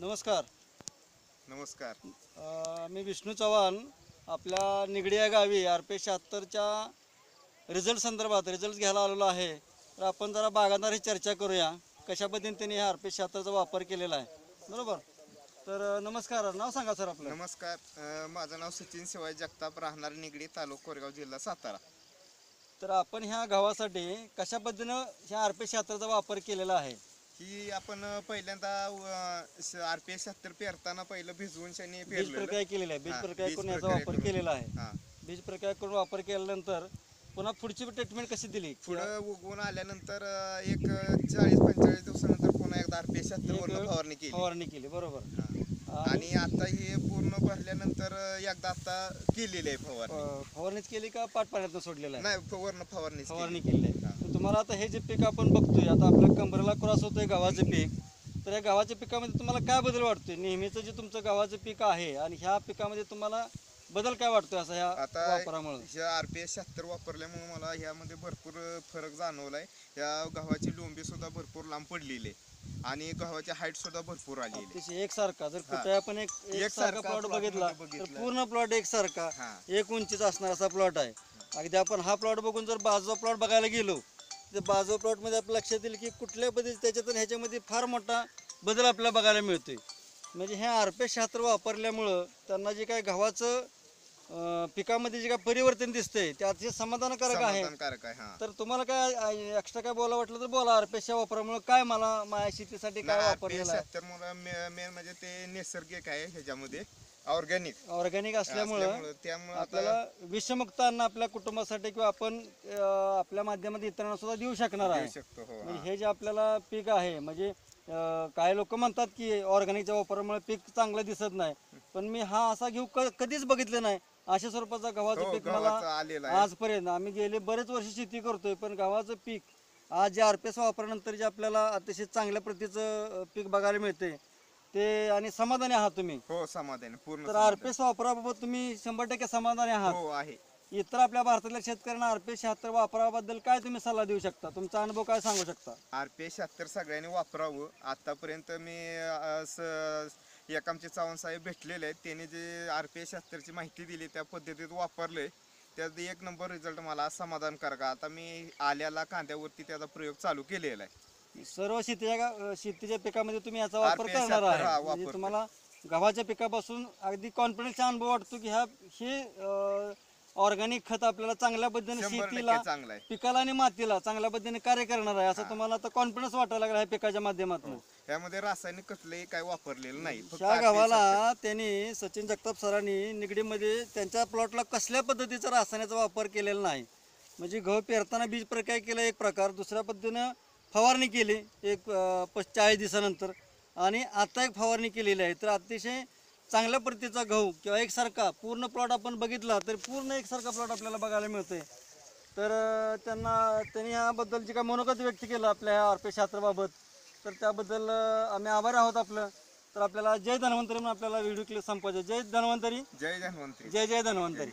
नमस्कार. नमस्कार. अ, मी विष्णू चव्हाण आपल्या निगडी या गावी आर पी शहात्तरच्या रिझल्ट संदर्भात रिझल्ट घ्यायला आलेलो आहे. तर आपण जरा बागांदारी चर्चा करूया. कशा पद्धतीने त्यांनी आर पी शहात्तरचा वापर केलेला आहे? बरोबर? तर अ, नमस्कार. नाव सांगा सर आपलं. नमस्कार. अं, माझं नाव सचिन शिवाय जगताप राहणार निगडी तालुका कोरेगाव जिल्हा सातारा. तर आपण ह्या गावासाठी कशा पद्धतीनं ह्या आर पी शहात्तरचा वापर केलेला आहे? ही आपण पहिल्यांदा आर पी एस शहात्तर पेरताना पहिलं भिजवून शनी बीज प्रक्रिया केलेला आहे. बीज प्रक्रिया करून याचा वापर. केलेला आहे. हा. बीज प्रक्रिया करून वापर केल्यानंतर पुन्हा पुढची ट्रीटमेंट कशी दिली? पुढं उगवून आल्यानंतर एक चाळीस पंचेचाळीस दिवसानंतर पुन्हा एकदा आर पी एस शहात्तर फवारणी केली. फवारणी केली. बरोबर. आणि आता हे पूर्ण भरल्यानंतर एकदा आता केलेली आहे फवारणी. अ, फवारणीच केली का पाट पाण्यातून सोडलेलं आहे? नाही वर्ण फवारणी फवारणी केली. आहे. तर तुम्हाला आता हे जे पीक आपण बघतोय आता आपल्या कंबरेला क्रॉस होतोय गव्हाचं पीक. तर या गव्हाच्या पिकामध्ये तुम्हाला काय बदल वाटतोय? नेहमीचं जे तुमचं गव्हाचं पीक आहे आणि ह्या पिकामध्ये तुम्हाला बदल काय वाटतोय असं ह्या आता वापरामुळे? ह्या आर पी एस शहात्तर वापरल्यामुळे मला ह्यामध्ये भरपूर फरक जाणवलाय. या गव्हाची लोंबी सुद्धा भरपूर लांब पडलेली आहे आणि गव्हाची हाईट सुद्धा भरपूर आलेली आहे. अतिशय एकसारखा. जर हा. कुठे आपण एक एकसारखा प्लॉट बघितला मध्ये तर बघितला. पूर्ण प्लॉट एकसारखा. हा. एक उंचीचा असणार असा प्लॉट आहे. अगदी आपण हा प्लॉट बघून जर बाजूचा प्लॉट बघायला गेलो तर बाजू प्लॉटमध्ये आपल्या लक्षात येईल की कुठल्या पद्धती त्याच्यात आणि ह्याच्यामध्ये फार मोठा बदल आपल्याला बघायला मिळतोय. म्हणजे हे आर पी शहात्तर वापरल्यामुळं त्यांना जे काय गव्हाचं अं, पिकामध्ये जे काय परिवर्तन दिसतंय ते अतिशय समाधानकारक आहे. समाधानकारक आहे हा. तर तुम्हाला काय एक्स्ट्रा काय बोला वाटलं तर बोला. आर पी वापरामुळे काय मला माझ्या शेतीसाठी काय वापरलेलं आहे? शहात्तर मुळे मेन म्हणजे ते नैसर्गिक आहे ह्याच्यामध्ये. ऑर्गॅनिक ऑर्गॅनिक असल्यामुळं त्यामुळे आपल्याला विषमुक्त अन्न आपल्या कुटुंबासाठी किंवा आपण अं, आपल्या माध्यमात इतरांना सुद्धा देऊ शकणार आहे. शकतो हो म्हणजे हा. हे जे आपल्याला पीक आहे म्हणजे अं, काही लोक म्हणतात की ऑर्गॅनिकच्या वापरामुळे पीक चांगलं दिसत नाही. पण मी हा असा घेऊ क- कधीच बघितलं नाही. अशा स्वरूपाचा गव्हाचं हो, पीक गव्हाचं मला आहे. आजपर्यंत. आम्ही गेले बरेच वर्ष शेती करतोय पण गव्हाचं पीक आज जे आरपीएस वापरल्यानंतर जे आपल्याला अतिशय चांगल्या प्रतीचं अं, पीक बघायला मिळते ते आणि समाधानी आहात तुम्ही. हो समाधान पूर्ण तर समाधान. आरपीएस वापराबाबत तुम्ही शंभर टक्के समाधानी आहात. हो आहे. इतर आपल्या भारतातल्या शेतकऱ्यांना आरपीएस शहात्तर वापराबद्दल काय तुम्ही सल्ला देऊ शकता? तुमचा अनुभव काय सांगू शकता? आर पी एस शहात्तर सगळ्यांनी वापरावं. आतापर्यंत मी एक आमचे चव्हाण साहेब भेटलेले आहेत. त्यांनी जे आर पी एस शहात्तरची माहिती दिली त्या पद्धतीत वापरले. त्यात एक नंबर रिझल्ट मला समाधानकारक. आता मी आल्याला कांद्यावरती त्याचा प्रयोग चालू केलेला आहे. सर्व शेतीच्या शेतीच्या पिकामध्ये तुम्ही याचा वापर करणार आहे. म्हणजे. तुम्हाला गव्हाच्या पिकापासून अगदी कॉन्फिडन्सचा अनुभव वाटतो की ह्या हे ऑर्गॅनिक खत आपल्याला चांगल्या पद्धतीने शंभर शेतीला टक्के चांगला आहे. पिकाला आणि मातीला चांगल्या पद्धतीने कार्य करणार आहे. असं तुम्हाला आता कॉन्फिडन्स वाटायला लागला ह्या पिकाच्या माध्यमातून. त्यामध्ये रासायनिक कसलंही काही वापरलेलं नाही. फक्त RPS गावाला त्यांनी सचिन जगताप सरांनी निगडीमध्ये त्यांच्या प्लॉटला कसल्या पद्धतीचा रासायनाचा वापर केलेला नाही. म्हणजे गहू पेरताना बीज प्रक्रिया केला एक प्रकार दुसऱ्या पद्धतीनं फवारणी केली एक चाळीस दिवसानंतर. आणि आता एक फवारणी केलेली आहे. तर अतिशय चांगल्या प्रतीचा गहू किंवा एकसारखा पूर्ण प्लॉट आपण बघितला तर पूर्ण एकसारखा प्लॉट आपल्याला बघायला मिळतोय. तर त्यांना त्यांनी ह्याबद्दल जे काय मनोगत व्यक्त केलं आपल्या ह्या आरपी शास्त्राबाबत तर त्याबद्दल आम्ही आभारी आहोत आपलं. तर आपल्याला जय धन्वंतरी म्हणून आपल्याला व्हिडिओ क्लिप संपवायचे. जय धन्वंतरी. जय धन्वंतरी. जय जय धन्वंतरी.